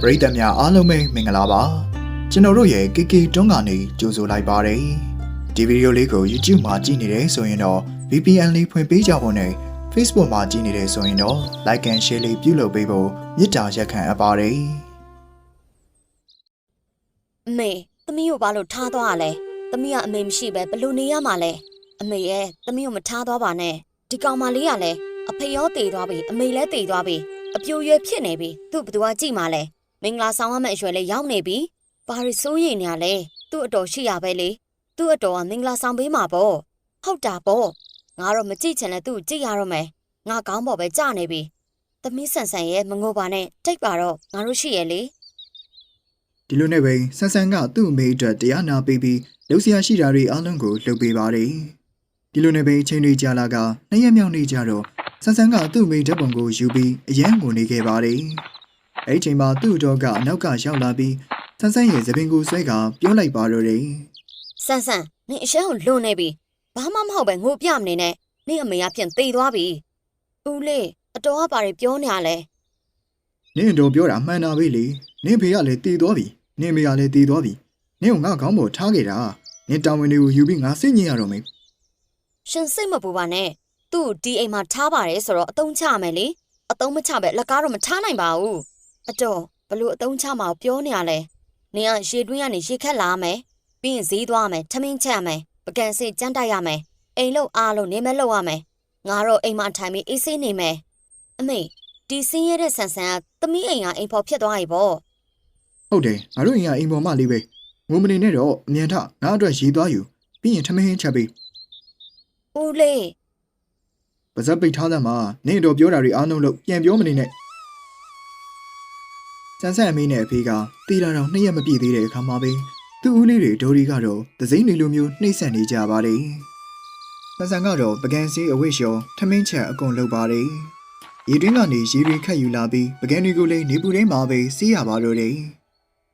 ပရိသတ်များအားလုံးပဲမင်္ဂလာပါကျွန်တော်တို့ရဲ့ KK တွန်းကနေကြိုဆိုလိုက်ပါတယ်ဒီဗီဒီယိုလေးကို YouTube မှာကြည့်နေတယ်ဆိုရင်တော့ VPN လေးဖွင့်ပေးကြဖို့နဲ့ Facebook မှာကြည့်နေတယ်ဆိုရင်တော့ Like and Share လေးပြုလုပ်ပေးဖို့မေတ္တာရက်ခံအပ်ပါတယ်အမေသမီးကိုဘာလို့ထားသွားရလဲသမီးကအမေမရှိပဲဘယ်လို့နေရမှာလဲအမေရဲ့သမီးကိုမထားသွားပါနဲ့ဒီကောင်မလေးကလည်းအဖေရောတည်သွားပြီအမေလည်းတည်သွားပြီအပြိုရွယ်ဖြစ်နေပြီသူ့ဘသူကကြည့်မှလဲ မင်္ဂလာဆောင်ရမယ့်အရွယ်လေးရောက်နေပြီဘာရီစိုးရိမ်နေရလဲသူ့အတော်ရှိရပဲလေသူ့အတော်ကမင်္ဂလာဆောင်ပေးမှာပေါ့ဟုတ်တာပေါ့ငါတော့မကြည့်ချင်လဲသူ့ကိုကြည့်ရတော့မယ်ငါကောင်းပေါ်ပဲကြာနေပြီသမီးဆန်ဆန်ရဲ့မငိုပါနဲ့တိတ်ပါတော့ငါတို့ရှိရဲ့လေဒီလိုနဲ့ပဲဆန်ဆန်ကသူ့အမေအတွက်တရားနာပေးပြီးလှုပ်ရှားရှိတာတွေအားလုံးကိုလှုပ်ပေးပါတယ်ဒီလိုနဲ့ပဲအချိန်တွေကြာလာကနှစ်ရက်မြောက်နေကြတော့ဆန်ဆန်ကသူ့အမေဓာတ်ပုံကိုယူပြီးအယံကိုနေခဲ့ပါတယ် အဲ့ဒီအချိန်မှာသူ့တော်ကအနောက်ကရောက်လာပြီးဆန်ဆန်ရဲ့သပင်ကိုဆွဲကပြောလိုက်ပါတော့တယ်ဆန်ဆန်နင်အရှမ်းကိုလွန်နေပြီဘာမှမဟုတ်ပဲငိုပြမနေနဲ့နင်အမေကပြန်သေသွားပြီဦးလေးအတော်ကပါရီပြောနေရလဲနင့်တော်ပြောတာမှန်တာပဲလေနင့်ဖေကလည်းတည်သွားပြီနင့်မေကလည်းတည်သွားပြီနင့်ကငါခေါင်းပေါ်ထားခဲ့တာနင့်တာဝန်တွေကိုယူပြီးငါစိတ်ညစ်ရတော့မယ်ရှင်စိတ်မပူပါနဲ့သူ့ကိုဒီအိမ်မှာထားပါတယ်ဆိုတော့အတုံးချမယ်လေအတုံးမချပဲလက်ကားတော့မထားနိုင်ပါဘူး အတော်ဘလို့အတုံးချမှာကိုပြောနေရလဲနင်ကရေတွင်းကနေရေခက်လာမယ်ပြီးရင်ဈေးသွားမယ်ထမင်းချက်မယ်ပကံစစ်ကြမ်းတိုက်ရမယ်အိမ်လုံးအားလုံးနေမဲ့လောက်ရမယ်ငါတော့အိမ်မှာထိုင်ပြီးအေးဆေးနေမယ်အမေဒီစင်းရတဲ့ဆန်ဆန်ကသမီးအိမ်ကအိမ်ဖော်ဖြစ်သွားပြီပေါ့ဟုတ်တယ်ငါတို့အိမ်ကအိမ်ပေါ်မလေးပဲငိုမနေနဲ့တော့အမြန်ထငါအတွက်ရေးသွားယူပြီးရင်ထမင်းဟင်းချက်ပေးဦးလေးပါဇက်ပိတ်ထားသမှာနင့်တော်ပြောတာတွေအားလုံးလို့ပြန်ပြောမနေနဲ့ စန်းဆန်းအမေနဲ့အဖေကတီလာတော်နှစ်ရက်မပြည့်သေးတဲ့အခါမှာပဲသူ့ဦးလေးတွေဒိုရီကတော့သစိမ့်နေလိုမျိုးနှိမ့်ဆက်နေကြပါတယ်စန်းဆန်းကတော့ပကံစီအဝိရှော်ထမင်းချက်အကုန်လုပ်ပါတယ်ရေတွင်းကနေရေတွေခတ်ယူလာပြီးပကံတွေကိုလည်းနေပူထဲမှာပဲစီးရပါတော့တယ်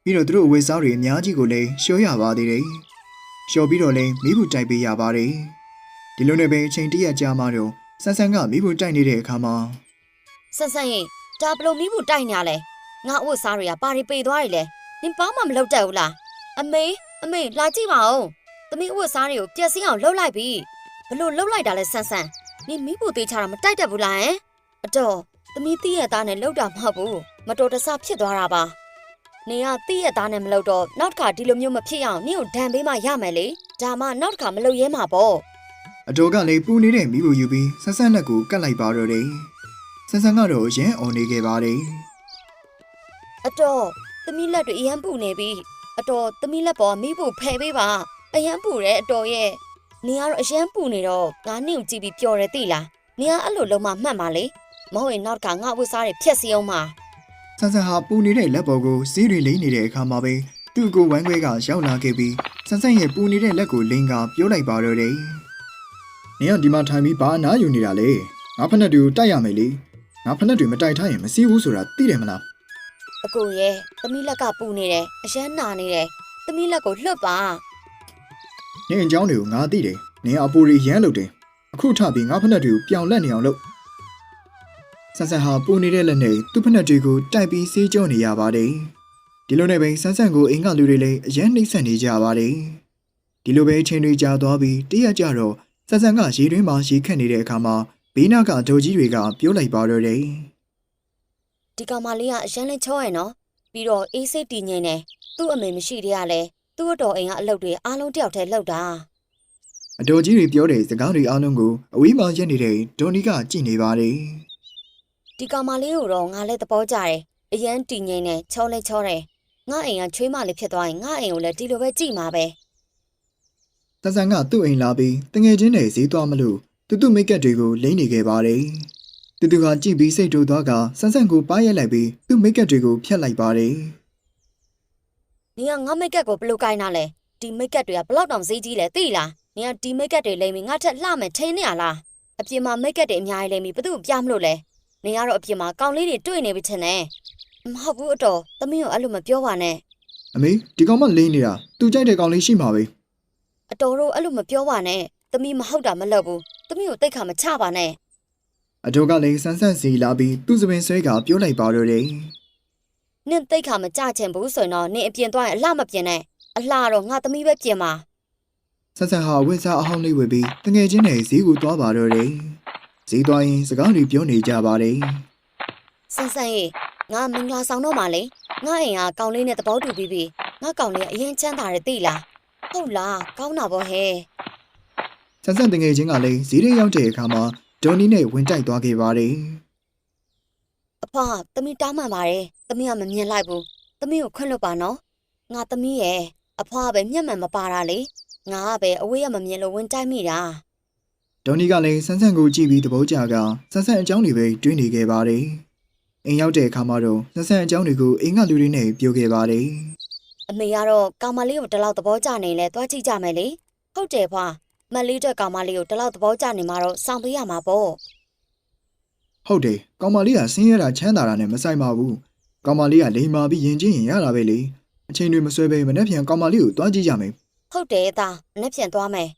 ပြီးတော့သူတို့အဝတ်စားတွေအများကြီးကိုလည်းရှောရပါသေးတယ်ရှော်ပြီးတော့လည်းမိဘူးတိုက်ပေးရပါတယ်ဒီလိုနဲ့ပဲအချိန်တရက်ကြာမှတော့ဆန်းဆန်းကမိဖို့တိုက်နေတဲ့အခါမှာဆန်ဆန်ရင်ဒါဘလို့မိဘူးတိုက်နေရလဲ ငါအဝတ်စားတွေကပါရီပေသွားပြီလေနင်ဘာမှမလုပ်တတ်ဘူးလားအမေအမေလာကြည့်ပါဦးသမီးအဝတ်စားတွေကိုပြက်စင်းအောင်လှုပ်လိုက်ပြီဘလို့လှုပ်လိုက်တာလဲဆန်ဆန်နင်မိဘူးသေးချတာမတိုက်တတ်ဘူးလားဟမ်အတော်သမီးတီးရဲ့သားနဲ့လှုပ်တာမဟုတ်ဘူးမတော်တဆဖြစ်သွားတာပါနင်ကတီးရဲ့သားနဲ့မလှုပ်တော့နောက်တစ်ခါဒီလိုမျိုးမဖြစ်အောင်နင့်ကိုဒဏ်ပေးမှရမယ်လေဒါမှနောက်တစ်ခါမလှုပ်ရဲမှာပေါ့အတော်ကလည်းပူနေတဲ့မိဖို့ယူပြီးဆန်းဆန်းလက်ကိုကတ်လိုက်ပါတော့တယ်ဆန်းဆန်းကတော့ရမ်းအော်နေခဲ့ပါတယ် အတော်သမီးလက်တွေအရန်ပူနေပြီအတော်သမီးလက်ပေါ်မိဖို့ဖယ်ပေးပါအရန်ပူတယ်အတော်ရဲ့နေကတော့အရန်ပူနေတော့ငါနင့်ကိုကြည့်ပြီးပျော်တယ်သိလားနေကအဲ့လိုလုံးမမှတ်ပါလေမဟုတ်ရင်နောက်တစ်ခါငါဝတ်စားတွေဖြက်စီအောင်ပါဆန်းဆန်းဟာပူနေတဲ့လက်ပေါ်ကိုစီးတွေလိမ့်နေတဲ့အခါမှာပဲသူ့ကိုဝိုင်းခွဲကရောက်လာခဲ့ပြီးဆန်းဆန်းရဲ့ပူနေတဲ့လက်ကိုလိန်ကပြောလိုက်ပါတော့တယ်နင်ကဒီမှာထိုင်ပြီးဘာအနားယူနေတာလဲငါဖက်နဲ့တူတိုက်ရမယ်လေငါဖက်နဲ့တူမတိုက်ထားရင်မစီးဘူးဆိုတာသိတယ်မလား အကိုရဲ့သမီးလက်ကပူနေတယ်အရန်နာနေတယ်သမီးလက်ကိုလှုပ်ပါနင်အကြောင်းတွေကိုငါသိတယ်နင်ကအပူတွေရမ်းလို့တယ်အခုထပြီးငါဖက်နဲ့တူပြောင်လက်နေအောင်လုပ်ဆန်းဆန်းဟာပူနေတဲ့လက်နဲ့သူ့ဖက်နဲ့တွေကိုတိုက်ပြီးစေးကြောနေရပါတယ်ဒီလိုနဲ့ပဲဆန်းဆန်းကိုအိမ်ကလူတွေလည်းအရန်နှိမ့်ဆက်နေကြပါတယ်ဒီလိုပဲအချိန်တွေကြာသွားပြီးတရက်ကြတော့ဆန်းဆန်းကရေတွင်းမှာရေခတ်နေတဲ့အခါမှာဘေးနားကဒိုကြီးတွေကပြောလိုက်ပါတော့တယ် ဒီကောင်မလေးကအရန်လဲချောရယ်နော်ပြီးတော့အေးစိတ်တည်ငြိမ်တယ်သူ့အမေမရှိတဲ့ကလည်းသူ့အတော်အိမ်ကအလုပ်တွေအားလုံးတယောက်တည်းလှုပ်တာအတော်ကြီးတွေပြောတဲ့စကားတွေအားလုံးကိုအဝေးမှာရက်နေတဲ့ဒေါ်နီကကြည့်နေပါတယ်ဒီကောင်မလေးကိုတော့ငါလည်းသဘောကျတယ်အရန်တည်ငြိမ်တယ်ချောလဲချောတယ်ငါအိမ်ကချွေးမလေးဖြစ်သွားရင်ငါအိမ်ကိုလည်းဒီလိုပဲကြည်မှာပဲဆန်းဆန်းကသူ့အိမ်လာပြီးတငယ်ချင်းတွေဈေးသွားမလို့တူတူမိတ်ကပ်တွေကိုလိမ့်နေခဲ့ပါတယ် တူတူကကြည့်ပြီးစိတ်တူသွားကဆန်းဆန်းကိုပါးရိုက်လိုက်ပြီးသူ့မိတ်ကပ်တွေကိုဖျက်လိုက်ပါတယ်နင်ကငါမိတ်ကပ်ကိုဘယ်လိုကိုင်းတာလဲဒီမိတ်ကပ်တွေကဘလောက်တောင်ဈေးကြီးလဲသိလားနင်ကဒီမိတ်ကပ်တွေလိမ့်ပြီးငါထက်လှမယ်ထင်းနေရလားအပြင်မှာမိတ်ကပ်တွေအများကြီးလိမ့်ပြီးဘသူ့ကိုပြမလို့လဲနင်ကတော့အပြင်မှာကောင်လေးတွေတွေ့နေပြီထင်တယ်မဟုတ်ဘူးအတော်သမီးကိုအဲ့လိုမပြောပါနဲ့အမေဒီကောင်မလိမ့်နေတာသူကြိုက်တဲ့ကောင်လေးရှိမှာပဲအတော်တို့အဲ့လိုမပြောပါနဲ့သမီးမဟုတ်တာမလုပ်ဘူးသမီးကိုတိတ်ခါမချပါနဲ့ အတော်ကလည်းဆန်းဆန်းစီလာပြီးသူ့စပင်ဆွဲကပြောလိုက်ပါတော့တယ်နင့်တိတ်ခါမကြချင်ဘူးဆိုရင်တော့နင့်အပြင်သွားရင်အလှမပြင်နဲ့အလှတော့ငါသမီးပဲပြင်ပါဆန်းဆန်းဟာဝိစားအဟောင်းလေးဝယ်ပြီးတငယ်ချင်းနဲ့ဈေးကိုသွားပါတော့တယ်ဈေးသွားရင်စကားတွေပြောနေကြပါတယ်ဆန်းဆန်းရေငါမင်္ဂလာဆောင်တော့မှလေငါအိမ်ကကောင်လေးနဲ့သဘောတူပြီးပြီငါကောင်လေးကအရင်ချမ်းသာတယ်သိလားဟုတ်လားကောင်းတာပေါ့ဟဲ့ဆန်းဆန်းတငယ်ချင်းကလည်းဈေးထဲရောက်တဲ့အခါမှာ ဒေါ်နီနဲ့ဝင်တိုက်သွားခဲ့ပါတယ်အဖွားသမီးတောင်းမှန်ပါတယ်သမီးကမမြင်လိုက်ဘူးသမီးကိုခွင့်လွတ်ပါနော်ငါသမီးရဲ့အဖွားကပဲမျက်မှန်မပါတာလေငါကပဲအဝေးကမမြင်လို့ဝင်တိုက်မိတာဒေါ်နီကလည်းဆန်းဆန်းကိုကြည့်ပြီးသဘောကျကဆန်းဆန်းအကြောင်းတွေပဲတွေးနေခဲ့ပါတယ်အိမ်ရောက်တဲ့အခါမှာတော့ဆန်းဆန်းအကြောင်းတွေကိုအိမ်ကလူတွေနဲ့ပြောခဲ့ပါတယ်အမေကတော့ကောင်မလေးကိုတလောက်သဘောကျနေလဲသွားကြည့်ကြမယ်လေဟုတ်တယ်ဖွာ မက်လေးအတွက်ကောင်မလေးကိုတလောက်သဘောကျနေမှာတော့စောင့်ပေးရမှာပေါ့ဟုတ်တယ်ကောင်မလေးကဆင်းရဲတာချမ်းသာတာနဲ့မဆိုင်ပါဘူးကောင်မလေးကလိမ်မာပြီးယဉ်ကျေးရင်ရတာပဲလေအချိန်တွေမဆွဲဘဲမနှက်ပြန်ကောင်မလေးကိုတွားကြည့်ကြမယ်ဟုတ်တယ်အသားမနေ့ပြန်သွားမယ်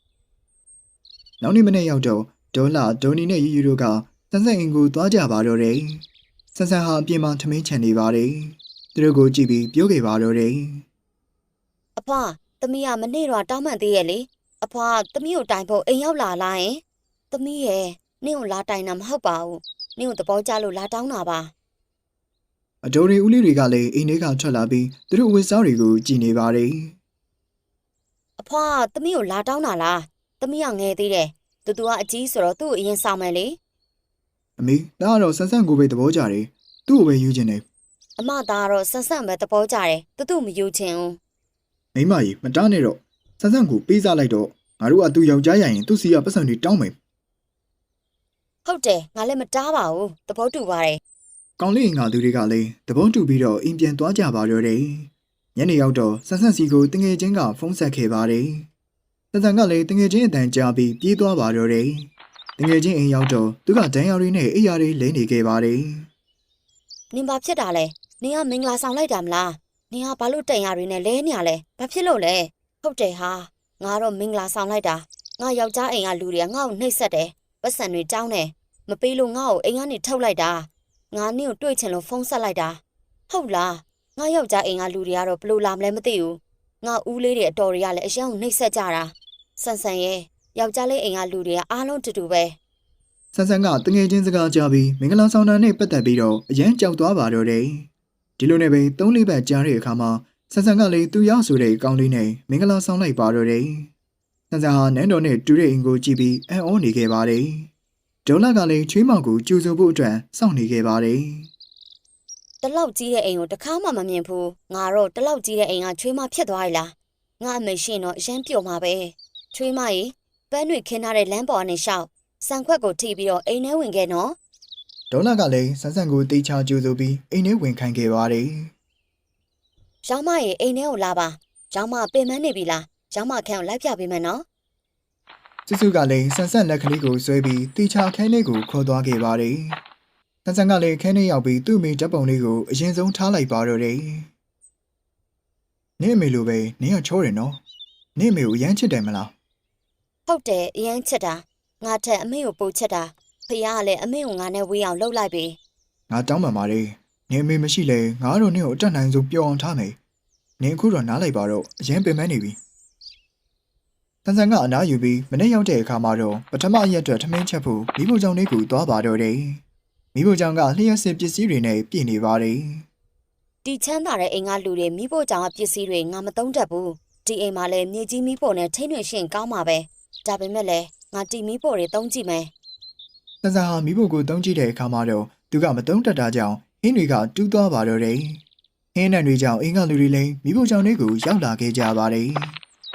နောက်နေ့မနေ့ရောက်တော့ဒေါ်လာဒေါ်နီနဲ့ယူယူတို့ကဆန်းဆန်းအင်ကိုတွားကြပါတော့တယ်ဆန်းဆန်းဟာအပြင်မှာထမင်းချန်နေပါတယ်သူတို့ကိုကြည့်ပြီးပြောခဲ့ပါတော့တယ်အဖွားသမီးကမနေ့တော့တောင်းမှန်သေးရဲ့လေ အဖွားသမီးကိုတိုင်ဖို့အိမ်ရောက်လာလားယင်သမီးရဲ့နင့်ကိုလာတိုင်တာမဟုတ်ပါဘူးနင့်ကိုသဘောကျလို့လာတောင်းတာပါအတော်ရီဦးလေးတွေကလည်းအိမ်ထဲကထွက်လာပြီးသူတို့ဝတ်စားတွေကိုကြည်နေပါတယ်အဖွားသမီးကိုလာတောင်းတာလားသမီးကငယ်သေးတယ်တူတူကအကြီးဆိုတော့သူ့ကိုအရင်ဆောင်မယ်လေအမေဒါကတော့ဆန်းဆန်းကိုပဲသဘောကျတယ်သူ့ကိုပဲယူခြင်းတယ်အမသားကတော့ဆန်းဆန်းပဲသဘောကျတယ်တူတူမယူချင်ဘူးမိမကြီးမတားနဲ့တော့ ဆန်းဆန်းကိုပေးစားလိုက်တော့ငါတို့ကသူ့ယောက်ျားရရင်သူ့စီကပတ်စံတွေတောင်းမယ်ဟုတ်တယ်ငါလည်းမတားပါဘူးသဘောတူပါတယ်ကောင်းလေးငါသူတွေကလည်းသဘောတူပြီးတော့အိမ်ပြန်သွားကြပါတော့တယ်ညနေရောက်တော့ဆန်းဆန်းစီကိုတငယ်ချင်းကဖုန်းဆက်ခဲ့ပါတယ်ဆန်းဆန်းကလည်းတငယ်ချင်းအတန်ကြားပြီးပြေးသွားပါတော့တယ်တငယ်ချင်းအိမ်ရောက်တော့သူကဒဏ်ရာတွေနဲ့အိယာတွေလဲနေခဲ့ပါတယ်နင်ဘာဖြစ်တာလဲနင်ကမင်္ဂလာဆောင်လိုက်တာမလားနင်ကဘာလို့တန်ရတွေနဲ့လဲနေရလဲဘာဖြစ်လို့လဲ ဟုတ်တယ်ဟာငါတော့မင်္ဂလာဆောင်လိုက်တာငါယောက်ျားအိမ်ကလူတွေကငါ့ကိုနှိပ်စက်တယ်ပတ်စံတွေတောင်းတယ်မပေးလို့ငါ့ကိုအိမ်ကနေထုတ်လိုက်တာငါနင့်ကိုတွေ့ချင်လို့ဖုန်းဆက်လိုက်တာဟုတ်လားငါယောက်ျားအိမ်ကလူတွေကတော့ဘလို့လာမလဲမသိဘူးငါဦးလေးတွေအတော်တွေကလည်းအရင်ကနှိပ်စက်ကြတာဆန်ဆန်ရဲ့ယောက်ျားလေးအိမ်ကလူတွေကအားလုံးတူတူပဲဆန်းဆန်းကတငယ်ချင်းစကားကြားပြီးမင်္ဂလာဆောင်တာနဲ့ပတ်သက်ပြီးတော့အရန်ကြောက်သွားပါတော့တယ်ဒီလိုနဲ့ပဲ၃လေးပတ်ကြားတဲ့အခါမှာ ဆန်းဆန်းကလည်းသူ့ရောက်ဆိုတဲ့ကောင်းလေးနဲ့မင်္ဂလာဆောင်လိုက်ပါတော့တယ်ဆန်းဆန်းဟာနန်းတော်နဲ့တူတဲ့အင်ကိုကြည့်ပြီးအံ့ဩနေခဲ့ပါတယ်ဒေါ်လာကလည်းချွေးမောင်ကိုကြိုဆိုဖို့အတွက်စောင့်နေခဲ့ပါတယ်တလောက်ကြီးတဲ့အိမ်ကိုတစ်ခါမှမမြင်ဘူးငါတော့တလောက်ကြီးတဲ့အိမ်ကချွေးမဖြစ်သွား ਈ လားငါအမေရှင်တော့အရန်ပြုံမှာပဲချွေးမကြီးပန်းတွေခင်းထားတဲ့လမ်းပေါ်ကနေရှောက်စံခွက်ကိုထိပြီးတော့အိမ်ထဲဝင်ခဲ့နော်ဒေါ်လာကလည်းဆန်းဆန်းကိုတေချာကြိုဆိုပြီးအိမ်ထဲဝင်ခိုင်းခဲ့ပါတယ် ရောင်းမကြီးအိမ်ထဲကိုလာပါရောင်းမပင်မနေပြီလားရောင်းမခန့်ကိုလိုက်ပြပေးမယ်နော်စုစုကလည်းဆန်းဆန်းလက်ကလေးကိုဆွဲပြီးတေချာခဲလေးကိုခေါ်သွားခဲ့ပါတယ်ဆန်းဆန်းကလည်းခဲလေးရောက်ပြီးသူ့မိဓာတ်ပုံလေးကိုအရင်ဆုံးထားလိုက်ပါတော့တယ်နင့်အမေလိုပဲနင်းကချောတယ်နော်နင့်အမေကိုရမ်းချစ်တယ်မလားဟုတ်တယ်အရန်ချစ်တာငါထက်အမေကိုပိုချစ်တာဖခင်ကလည်းအမေကိုငါနဲ့ဝေးအောင်လှုပ်လိုက်ပြီငါတောင်းပန်ပါတယ် နင့်အမေမရှိလဲငါတို့နင့်ကိုအတက်နိုင်ဆုံးပျော်အောင်ထားမယ်နင်အခုတော့နားလိုက်ပါတော့အရင်ပင်ပန်းနေပြီဆန်းဆန်းကအနားယူပြီးမနေ့ရောက်တဲ့အခါမှာတော့ပထမရက်အတွက်ထမင်းချက်ဖို့မိဖို့ကြောင့်လေးကိုသွားပါတော့တယ်မိဖို့ကြောင့်ကလျှက်စစ်ပစ္စည်းတွေနဲ့ပြည့်နေပါတယ်ဒီချမ်းသာတဲ့အိမ်ကလူတွေမိဖို့ကြောင့်ပစ္စည်းတွေငါမသုံးတတ်ဘူးဒီအိမ်မှာလည်းမြေကြီးမိဖို့နဲ့ထိန်းတွေရှင်ကောင်းမှာပဲဒါပေမဲ့လည်းငါတီမိဖို့တွေသုံးကြည့်မယ်ဆန်းဆန်းဟာမိဖို့ကိုတုံးကြည့်တဲ့အခါမှာတော့သူကမတုံးတတ်တာကြောင့် ဟင်းတွေကတူးသွားပါတော့တယ်ဟင်းနံတွေကြောင့်အင်္ဂါလူတွေလည်းမိဖို့ကြောင့်လေးကိုရောက်လာခဲ့ကြပါတယ်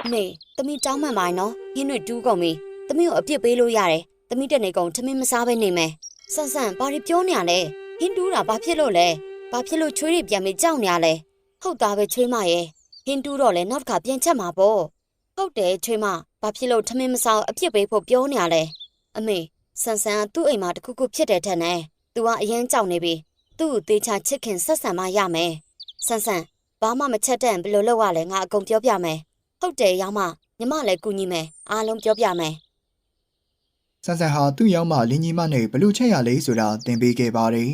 အမေသမီးတောင်းမှန်ပါနော်ဟင်းတွေတူးကုန်ပြီသမီးကိုအပြစ်ပေးလို့ရတယ်သမီးတနေကုန်ထမင်းမစားဘဲနေမယ်ဆန်ဆန်ဘာတွေပြောနေရလဲဟင်းတူးတာဘာဖြစ်လို့လဲဘာဖြစ်လို့ချွေးတွေပြန်ပြီးကြောက်နေရလဲဟုတ်သားပဲချွေးမရဲ့ဟင်းတူးတော့လဲနောက်တစ်ခါပြန်ချက်မှာပေါ့ဟုတ်တယ်ချွေးမဘာဖြစ်လို့ထမင်းမစားအပြစ်ပေးဖို့ပြောနေရလဲအမေဆန်ဆန်ကသူ့အိမ်မှာတခုခုဖြစ်တယ်ထက်နဲ့ तू ကအရန်ကြောက်နေပြီ သူ့ကိုတေချာချစ်ခင်ဆက်ဆံမရမယ်ဆန်ဆန်ဘာမှမချက်တဲ့ဘယ်လိုလုပ်ရလဲငါအကုန်ပြောပြမယ်ဟုတ်တယ်ရောင်မညီမလည်းကူညီမယ်အားလုံးပြောပြမယ်ဆန်းဆန်းဟာသူ့ရောက်မှလင်းကြီးမနဲ့ဘလို့ချက်ရလဲဆိုတာသင်ပေးခဲ့ပါတယ်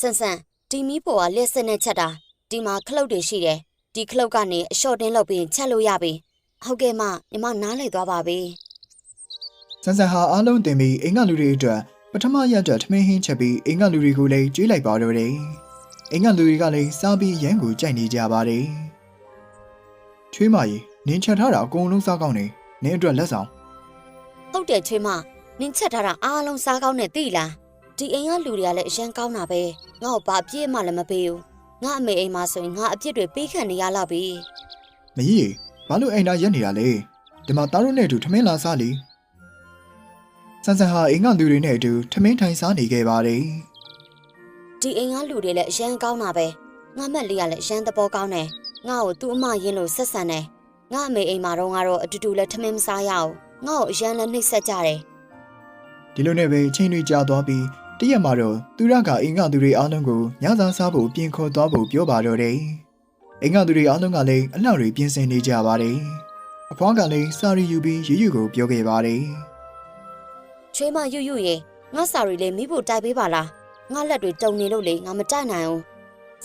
ဆန်ဆန်ဒီမီးပေါ်ကလက်စနဲ့ချက်တာဒီမှာခလုတ်တွေရှိတယ်ဒီခလုတ်ကနေအလျှော့တင်းလုပ်ပြီးချက်လို့ရပြီဟုတ်ကဲ့မညီမနားလေသွားပါပြီဆန်ဆန်ဟာအားလုံးတင်ပြီးအင်္ဂလူတွေအတွက် ပထမရက်အတွက်ထမင်းဟင်းချက်ပြီးအင်္ဂလူတွေကိုလည်းကျွေးလိုက်ပါတော့တယ်အင်္ဂလူတွေကလည်းစားပြီးရမ်းကိုကြိုက်နေကြပါတယ်ချွေးမကြီးနင်းချက်ထားတာအကုန်လုံးစားကောင်းနေနင်းအတွက်လက်ဆောင်ဟုတ်တယ်ချွေးမနင်ချက်ထားတာအားလုံးစားကောင်းနေသိလားဒီအိမ်ကလူတွေကလည်းအရန်ကောင်းတာပဲငါ့ကိုဘာအပြည့်မှလည်းမပေးဘူးငါအမေအိမ်မှာဆိုရင်ငါအပြစ်တွေပေးခံနေရတော့ပြီမကြီးဘာလို့အိမ်သားရက်နေတာလဲဒီမှာသားတို့နဲ့အတူထမင်းလာစားလी ဆန်ဆန်ဟာအင်္ဂလူတွေနဲ့အတူထမင်းထိုင်စားနေခဲ့ပါတယ်ဒီအိမ်ကလူတွေလည်းအရန်ကောင်းတာပဲငါမက်လေးကလည်းအရန်သဘောကောင်းတယ်ငါ့ကိုသူ့အမရင်းလို့ဆက်ဆံတယ်ငါအမေအိမ်မှာတော့ငါတော့အတူတူလည်းထမင်းမစားရအောင်ငါ့ကိုအရန်လည်းနှိပ်စက်ကြတယ်ဒီလိုနဲ့ပဲအချိန်တွေကြာသွားပြီးတရက်မှာတော့သူရကအင်္ဂသူတွေအားလုံးကိုညစာစားဖို့ပြင်ခေါ်သွားဖို့ပြောပါတော့တယ်။အင်္ဂသူတွေအားလုံးကလည်းအလှတွေပြင်ဆင်နေကြပါတယ်။အဖွားကလည်းစာရီယူပြီးယူယူကိုပြောခဲ့ပါတယ် ချွေးမယူယူရေငါစာရီလေးမိဖို့တိုက်ပေးပါလားငါလက်တွေတုံနေလို့လေငါမတိုက်နိုင်ဘူး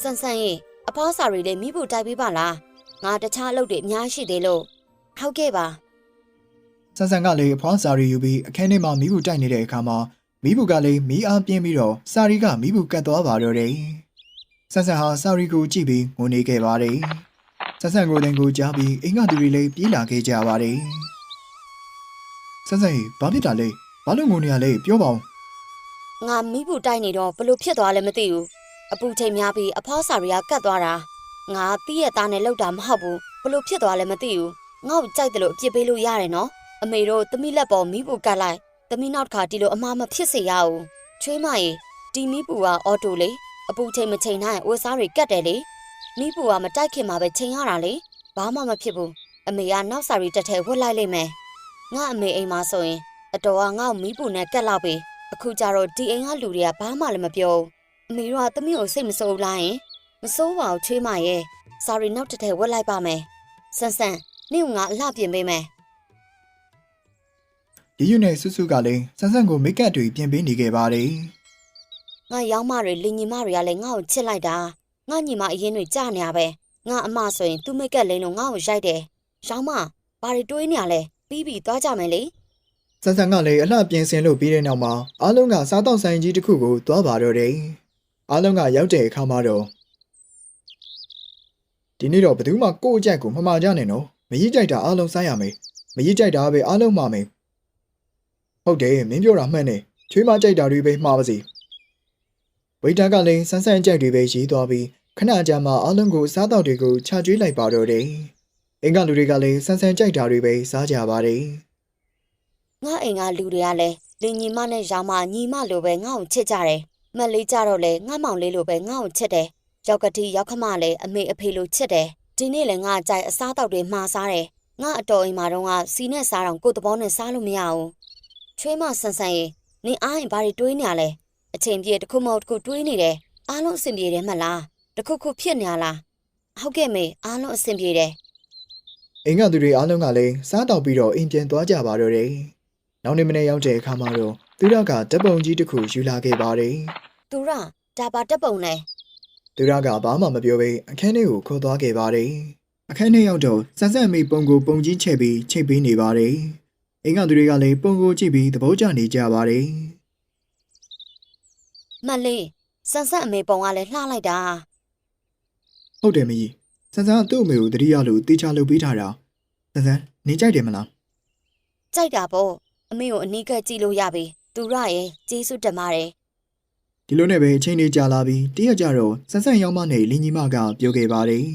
ဆန်ဆန်ရေအဖွားစာရီလေးမိဖို့တိုက်ပေးပါလားငါတခြားအလုပ်တွေအများရှိသေးလို့ဟုတ်ကဲ့ပါ။ဆန်ဆန်ကလည်းအဖွားစာရီယူပြီးအခန်းထဲမှာမိဘူးတိုက်နေတဲ့အခါမှာမိဘူးကလည်းမိအားပြင်းပြီးတော့စာရီကမိဘူးကတ်သွားပါတော့တယ်။ဆန်ဆန်ဟာစာရီကိုကြည့်ပြီးငိုနေခဲ့ပါတယ်။ဆန်ဆန်ကိုယ်တိုင်ကိုကြားပြီးအင်္ဂသူတွေလည်းပြေးလာခဲ့ကြပါတယ်။ဆန်ဆန်ဟေးဘာဖြစ်တာလဲ။ ဘာလို့ငိုနေရလဲပြောပါဦး။ငါမိဖို့တိုက်နေတော့ဘလို့ဖြစ်သွားလဲမသိဘူးအပူချိန်များပြီးအဖွားစာရီကကတ်သွားတာငါတီးရဲ့သားနဲ့လောက်တာမဟုတ်ဘူးဘလို့ဖြစ်သွားလဲမသိဘူးငါ့ကိုကြိုက်တယ်လို့အပြစ်ပေးလို့ရတယ်နော်အမေတို့သမီးလက်ပေါ်မိဖို့ကတ်လိုက်သမီးနောက်တစ်ခါဒီလိုအမှားမဖြစ်စေရဘူးချွေးမရေဒီမိပူကအော်တိုလေအပူချိန်မချိန်နိုင်ဝက်စားတွေကတ်တယ်လေမိပူကမတိုက်ခင်မှာပဲချိန်ရတာလေဘာမှမဖြစ်ဘူးအမေကနောက်စာရီတက်ထဲဝတ်လိုက်လိမ့်မယ်ငါအမေအိမ်မှာဆိုရင် အတော်ကငါ့ကိုမိပူနဲ့ကတ်လောက်ပြီအခုကြတော့ဒီအိမ်ကလူတွေကဘာမှလည်းမပြောဘူးအမေတို့ကသမီးကိုစိတ်မဆိုးဘူးလားယင်မဆိုးပါဘူးချွေးမရဲ့စာရီနောက်တစ်ထည့်ဝက်လိုက်ပါမယ်ဆန်ဆန်နေ့ကငါအလှပြင်ပေးမယ်ရီယူနဲ့ဆူဆူကလည်းဆန်းဆန်းကိုမိတ်ကပ်တွေပြင်ပေးနေခဲ့ပါတယ်ငါရောက်မတွေလင်ညီမတွေကလည်းငါ့ကိုချစ်လိုက်တာငါညီမအရင်တွေကြာနေရပဲငါအမဆိုရင်သူ့မိတ်ကပ်လိန်လို့ငါ့ကိုရိုက်တယ်ရောက်မဘာတွေတွေးနေရလဲပြီးပြီးသွားကြမယ်လေ။ ဆန်းဆန်းကလည်းအလှပြင်ဆင်လို့ပြီးတဲ့နောက်မှာအားလုံးကစားတော့ဆိုင်ကြီးတစ်ခုကိုသွားပါတော့တယ်။အားလုံးကရောက်တဲ့အခါမှာတော့ဒီနေ့တော့ဘယ်သူမှကိုယ့်အကြိုက်ကိုမမှားကြနဲ့နော်။မကြီးကြိုက်တာအားလုံးစားရမယ်။မကြီးကြိုက်တာပဲအားလုံးမှာမယ်။ဟုတ်တယ်မင်းပြောတာမှန်တယ်။ချွေးမကြိုက်တာတွေပဲမှားပါစေ။ဝိတာကလည်းဆန်းဆန်းကြိုက်တွေပဲရေးသွားပြီးခဏကြာမှအားလုံးကိုစားတော့တွေကိုခြာကျွေးလိုက်ပါတော့တယ်။အင်္ဂလူတွေကလည်းဆန်းဆန်းကြိုက်တာတွေပဲစားကြပါတယ်။ ငါအိမ်ကလူတွေကလည်းလင်ညီမနဲ့ရောင်မညီမလိုပဲငါ့ကိုချစ်ကြတယ်မက်လေးကြတော့လေငါမောင်လေးလိုပဲငါ့ကိုချစ်တယ်ရောက်ကတိရောက်ခမလည်းအမေအဖေလိုချစ်တယ်ဒီနေ့လည်းငါကြိုက်အစားတောက်တွေမှားစားတယ်ငါအတော်အိမ်မှာတော့ကစီနဲ့စားတော့ကိုယ့်သဘောနဲ့စားလို့မရဘူးချွေးမဆန်ဆန်ရေနင်အားရင်ဘာတွေတွေးနေရလဲအချိန်ပြည့်တစ်ခုမဟုတ်တစ်ခုတွေးနေတယ်အားလုံးအဆင်ပြေတယ်မလားတစ်ခုခုဖြစ်နေရလားဟုတ်ကဲ့မေအားလုံးအဆင်ပြေတယ်အင်္ဂါသူတွေအားလုံးကလည်းစားတောက်ပြီးတော့အိမ်ပြန်သွားကြပါတော့တယ်။ နောက်နေ့မနေ့ရောက်တဲ့အခါမှာတော့သူရကဓပုံကြီးတစ်ခုယူလာခဲ့ပါတယ်သူရဒါပါတက်ပုံလဲ။သူရကဘာမှမပြောဘဲအခန်းထဲကိုခေါ်သွားခဲ့ပါတယ်။အခန်းထဲရောက်တော့စန်းစန်းမိပုံကိုပုံကြီးချက်ပြီးချိတ်ပေးနေပါတယ်။အင်္ဂါသူတွေကလည်းပုံကိုကြည့်ပြီးသဘောကျနေကြပါတယ်မက်လေးဆန်ဆက်အမေပုံကလည်းလှလိုက်တာ။ဟုတ်တယ်မကြီး။စန်းစန်းကသူ့အမေကိုတတိယလို့တေချာလုပ်ပေးထားတာ။စန်းစန်းနေကြိုက်တယ်မလားကြိုက်တာပေါ့ အမေကိုအနီးကပ်ကြည့်လို့ရပြီသူရရဲ့ကျေးဇူးတင်ပါတယ်။ဒီလိုနဲ့ပဲအချိန်လေးကြာလာပြီးတရက်ကြတော့စန်းစန်းရောက်မနဲ့လင်းကြီးမကပြောခဲ့ပါတယ်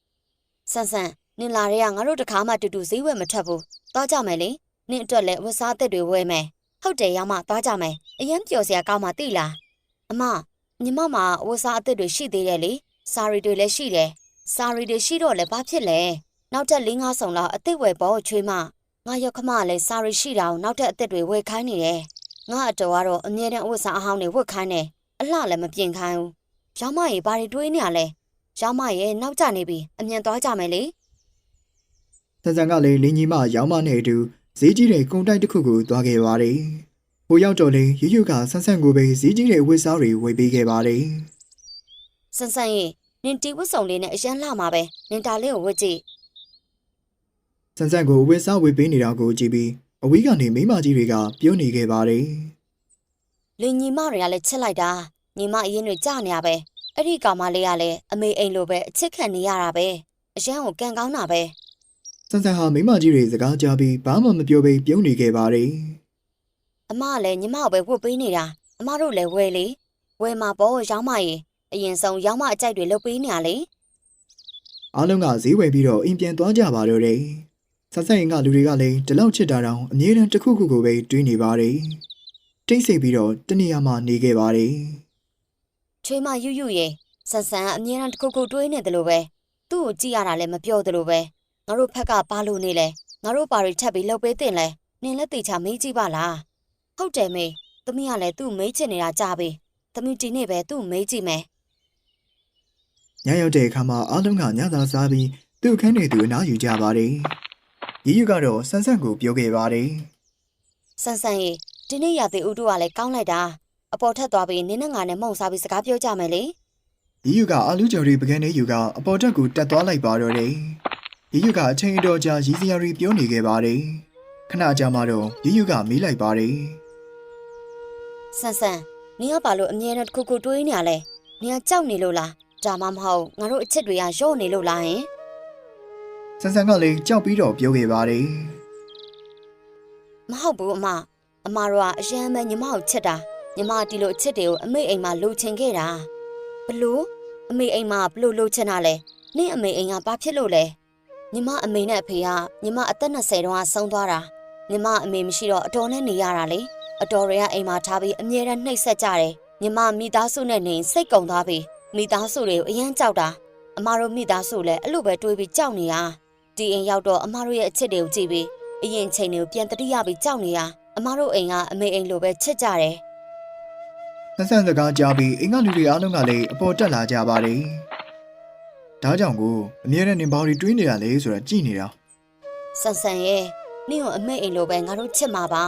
။ဆန်ဆန်နင်လာတဲ့ကငါတို့တခါမှတူတူဈေးဝယ်မထွက်ဘူးသွားကြမယ်လေနင်အတွက်လည်းဝတ်စားအသက်တွေဝယ်မယ်ဟုတ်တယ်ရောက်မှသွားကြမယ်အရင်ပျော်စရာကောင်းမှသိလားအမညီမမှာဝတ်စားအသက်တွေရှိသေးတယ်လေစာရီတွေလည်းရှိတယ်စာရီတွေရှိတော့လည်းဘာဖြစ်လဲနောက်ထပ်၄၅ဆောင်လောက်အသက်ဝယ်ပေါ်ချွေးမ ငါရောက်ခမလည်းစာရီရှိတာကိုနောက်ထပ်အသက်တွေဝယ်ခိုင်းနေတယ်ငါအတော်ကတော့အမြဲတမ်းဝတ်စားအဟောင်းတွေဝတ်ခိုင်းတယ်အလှလည်းမပြင်ခိုင်းဘူးရောက်မရေဘာတွေတွေးနေရလဲရောက်မရေနောက်ကျနေပြီအမြန်သွားကြမယ်လေဆန်ဆန်ကလည်းလင်းကြီးမရောင်းမနဲ့အတူဈေးကြီးတဲ့ကုန်တိုက်တစ်ခုကိုသွားခဲ့ပါတယ်။ဟိုရောက်တော့လေရွရွကဆန်ဆန်ကိုပဲဈေးကြီးတဲ့ဝတ်စားတွေဝယ်ပေးခဲ့ပါတယ်ဆန်ဆန်ရေနင်တီဝတ်ဆောင်လေးနဲ့အရန်လှမှာပဲနင်ဒါလေးကိုဝတ်ကြည့် ဆန်ဆန်ကိုအဝတ်စားဝတ်ပေးနေတာကိုကြည့်ပြီးအဝေးကနေမိန်းမကြီးတွေကပြုံးနေခဲ့ပါတယ်လင်ညီမတွေကလည်းချစ်လိုက်တာညီမအရင်တွေကြာနေရပဲအဲ့ဒီကောင်မလေးကလည်းအမေအိမ်လိုပဲအချစ်ခံနေရတာပဲအရန်ကိုကန်ကောင်းတာပဲဆန်ဆန်ဟာမိန်းမကြီးတွေစကားကြားပြီးဘာမှမပြောဘဲပြုံးနေခဲ့ပါတယ်အမကလည်းညီမကိုပဲဝတ်ပေးနေတာအမတို့လည်းဝယ်လေဝယ်မှာပေါ့ရောင်းမရေအရင်ဆုံးရောင်းမအကြိုက်တွေလုပ်ပေးနေရလေအားလုံးကဈေးဝယ်ပြီးတော့အိမ်ပြန်သွားကြပါတော့တယ် ဆန်ဆန်ရင်ကလူတွေကလည်းဒီလောက်ချစ်တာတောင်အမြဲတမ်းတစ်ခုခုကိုပဲတွေးနေပါတယ်တိတ်ဆိတ်ပြီးတော့တနေရာမှာနေခဲ့ပါတယ်ချွေးမယူယူရေဆန်ဆန်ကအမြဲတမ်းတစ်ခုခုတွေးနေတယ်လို့ပဲသူ့ကိုကြည့်ရတာလည်းမပြောတယ်လို့ပဲငါတို့ဖက်ကဘာလို့နေလဲငါတို့ဘာတွေထပ်ပြီးလုပ်ပေးတင်လဲနင်လည်းတေချာမေးကြည့်ပါလားဟုတ်တယ်မေသမီးကလည်းသူ့မေးချင်နေတာကြားပြီသမီးဒီနေ့ပဲသူ့မေးကြည့်မယ်ညရောက်တဲ့အခါမှာအားလုံးကညသာစားပြီးသူ့အခန်းထဲသူအနားယူကြပါတယ် ရီယူကတော့ဆန်ဆန်ကိုပြောခဲ့ပါတယ်ဆန်ဆန်ရေဒီနေ့ရသေးဦးတို့ကလည်းကောင်းလိုက်တာအပေါ်ထက်သွားပြီးနင်းနဲ့ငါနဲ့မုံစားပြီးစကားပြောကြမယ်လေရီယူကအာလူကျော်ရီပကန်းထဲယူကအပေါ်တက်ကိုတက်သွားလိုက်ပါတော့တယ်ရီယူကအချိန်အတော်ကြာရီစရာရီပြောနေခဲ့ပါတယ်ခဏကြာမှတော့ရီယူကမေးလိုက်ပါတယ်ဆန်ဆန်နင်ကဘာလို့အမြဲတမ်းတစ်ခုခုတွေးနေရလဲနင်ကကြောက်နေလို့လားဒါမှမဟုတ်ငါတို့အချစ်တွေကရော့နေလို့လားဟင် ဆန်ဆန်ကလည်းကြောက်ပြီးတော့ပြောခဲ့ပါတယ်မဟုတ်ဘူးအမအမတို့ကအရန်ပဲညီမကိုချစ်တာညီမဒီလိုအချစ်တွေကိုအမေအိမ်မှာလိုချင်ခဲ့တာဘလို့အမေအိမ်မှာဘလို့လိုချင်တာလဲနင့်အမေအိမ်ကဘာဖြစ်လို့လဲညီမအမေနဲ့အဖေကညီမအသက်20တုန်းကဆုံးသွားတာညီမအမေမရှိတော့အတော်နဲ့နေရတာလေအတော်တွေကအိမ်မှာထားပြီးအမြဲတမ်းနှိပ်စက်ကြတယ်ညီမမိသားစုနဲ့နေစိတ်ကုံသွားပြီမိသားစုတွေကိုအရန်ကြောက်တာအမတို့မိသားစုလည်းအဲ့လိုပဲတွေးပြီးကြောက်နေတာ ဒီအိမ်ရောက်တော့အမတို့ရဲ့အချစ်တွေကိုကြည့်ပြီးအရင်ချိန်တွေကိုပြန်တတိယပြီးကြောက်နေရအမတို့အိမ်ကအမေအိမ်လိုပဲချစ်ကြတယ်ဆန်ဆန်စကားကြားပြီးအင်္ဂလူတွေအားလုံးကလည်းအပေါ်တက်လာကြပါတယ်ဒါကြောင့်ကိုအမြဲတမ်းနေပေါင်းတွေတွေးနေတာလေဆိုတာကြည်နေတာဆန်ဆန်ရဲ့နင့်ကိုအမေအိမ်လိုပဲငါတို့ချစ်မှာပါ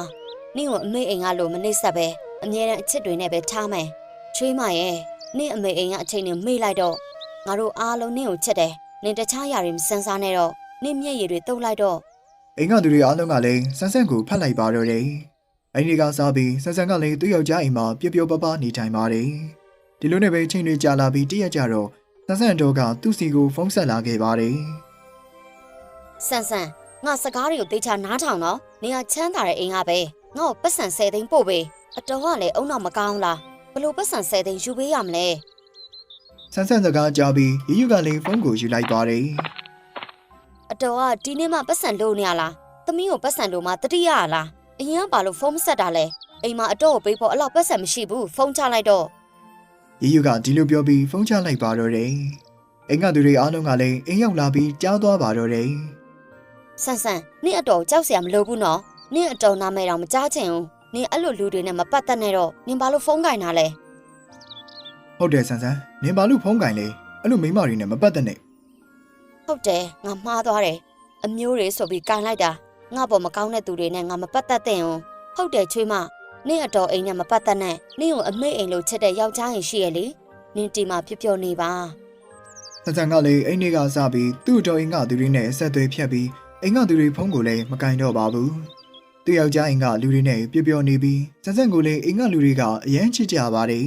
နင့်ကိုအမေအိမ်ကလိုမနှိမ့်ဆက်ပဲအမြဲတမ်းအချစ်တွေနဲ့ပဲထားမယ်ချွေးမရဲ့နင့်အမေအိမ်ကအချိန်တွေမေ့လိုက်တော့ငါတို့အားလုံးနင့်ကိုချစ်တယ်နင်တခြားຢာတွေမစမ်းစားနဲ့တော့ နင့်မျက်ရည်တွေတုပ်လိုက်တော့အင်္ဂလူတွေအားလုံးကလည်းဆန်ဆန်ကိုဖတ်လိုက်ပါတော့တယ်အဲ့ဒီကစားပြီးဆန်ဆန်ကလည်းသူ့ယောက်ျားအိမ်မှာပျော်ပျော်ပါးပါးနေထိုင်ပါတယ်ဒီလိုနဲ့ပဲချိန်တွေကြာလာပြီးတရက်ကြတော့ဆန်ဆန်တော့ကသူ့စီကိုဖုန်းဆက်လာခဲ့ပါတယ်ဆန်ဆန်ငါစကားတွေကိုတေချာနားထောင်တော့နေကချမ်းသာတဲ့အိမ်ကပဲငါ့ကိုပတ်စံ10သိန်းပို့ပေးအတော်ကလည်းအုံတော့မကောင်းလားဘလို့ပတ်စံ10သိန်းယူပေးရမလဲဆန်ဆန်စကားကြားပြီးရီယူကလည်းဖုန်းကိုယူလိုက်ပါတယ်အ တော်ကဒီနေ့မှပတ်စံလို့နေရလားသမီးကိုပတ်စံလို့မှတတိယရလားအရင်ကဘာလို့ဖုန်းမဆက်တာလဲအိမ်မှာအတော်ကိုပေးဖို့အလောက်ပတ်စံမရှိဘူးဖုန်းချလိုက်တော့ရီယူကဒီလိုပြောပြီးဖုန်းချလိုက်ပါတော့တယ်အင်္ဂသူတွေအားလုံးကလည်းအိမ်ရောက်လာပြီးကြားသွားပါတော့တယ်ဆန်ဆန်နင့်အတော်ကြောက်စရာမလိုဘူးနော်နင့်အတော်နာမဲတော့မကြားချင်ဘူးနင်အဲ့လိုလူတွေနဲ့မပတ်သက်နဲ့တော့နင်ဘာလို့ဖုန်းကင်တာလဲဟုတ်တယ်ဆန်ဆန်နင်ဘာလို့ဖုန်းကင်လဲအဲ့လိုမိန်းမတွေနဲ့မပတ်သက်နဲ့ ဟုတ်တယ်ငါမှားသွားတယ်အမျိုးတွေဆိုပြီးကင်လိုက်တာငါပေါ်မကောင်းတဲ့သူတွေနဲ့ငါမပတ်သက်သင့်ဘူးဟုတ်တယ်ချွေးမနင့်အတော်အိမ်နဲ့မပတ်သက်နဲ့နင့်ကိုအမေအိမ်လိုချစ်တဲ့ယောက်ျားရင်ရှိရလေနင်တီမှာဖြစ်ပျော်နေပါဆန်ဆန်ကလည်းအိမ်တွေကစပြီးသူ့တော်အိမ်ကသူတွေနဲ့ဆက်သွယ်ဖြတ်ပြီးအိမ်ကသူတွေဖုန်းကိုလည်းမကင်တော့ပါဘူးသူ့ယောက်ျားအိမ်ကလူတွေနဲ့ပျော်ပျော်နေပြီးဆန်ဆန်ကိုလည်းအိမ်ကလူတွေကအရန်ချစ်ကြပါတယ်